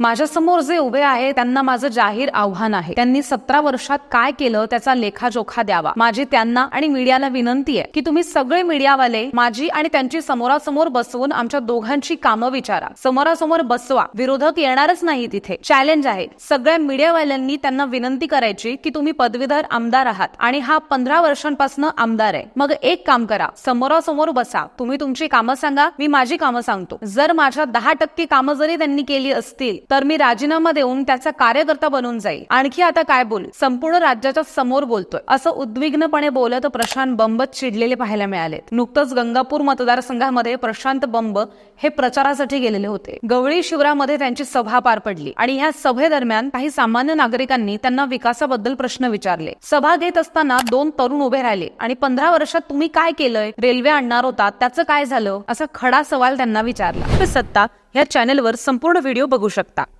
माझ्यासमोर जे उभे आहे त्यांना माझं जाहीर आव्हान आहे. त्यांनी सतरा वर्षात काय केलं त्याचा लेखाजोखा द्यावा. माझी त्यांना आणि मीडियाला विनंती आहे की तुम्ही सगळे मीडियावाले माझी आणि त्यांची समोरासमोर बसवून आमच्या दोघांची कामं विचारा. समोरासमोर बसवा. विरोधक येणारच नाही तिथे चॅलेंज आहे सगळ्या मीडियावाल्यांनी त्यांना विनंती करायची की तुम्ही पदवीधर आमदार आहात आणि हा पंधरा वर्षांपासून आमदार आहे. मग एक काम करा. समोरासमोर बसा. तुम्ही तुमची कामं सांगा मी माझी कामं सांगतो. जर माझ्या दहा टक्के कामं जरी त्यांनी केली असतील तर मी राजीनामा देऊन त्याचा कार्यकर्ता बनून जाईल. आणखी आता काय बोल? संपूर्ण राज्याच्या समोर बोलतोय. असं उद्विग्नपणे बोलत प्रशांत बंब चिडलेले पाहायला मिळाले नुकतंच गंगापूर मतदारसंघामध्ये प्रशांत बंब हे प्रचारासाठी गेलेले होते. गवळी शिवरामध्ये त्यांची सभा पार पडली आणि या सभेदरम्यान काही सामान्य नागरिकांनी त्यांना विकासाबद्दल प्रश्न विचारले. सभा घेत असताना दोन तरुण उभे राहिले आणि पंधरा वर्षात तुम्ही काय केलंय? रेल्वे आणणार होता त्याचं काय झालं? असा खडा सवाल त्यांना विचारला. सत्ता या चॅनलवर संपूर्ण व्हिडिओ बघू शकता.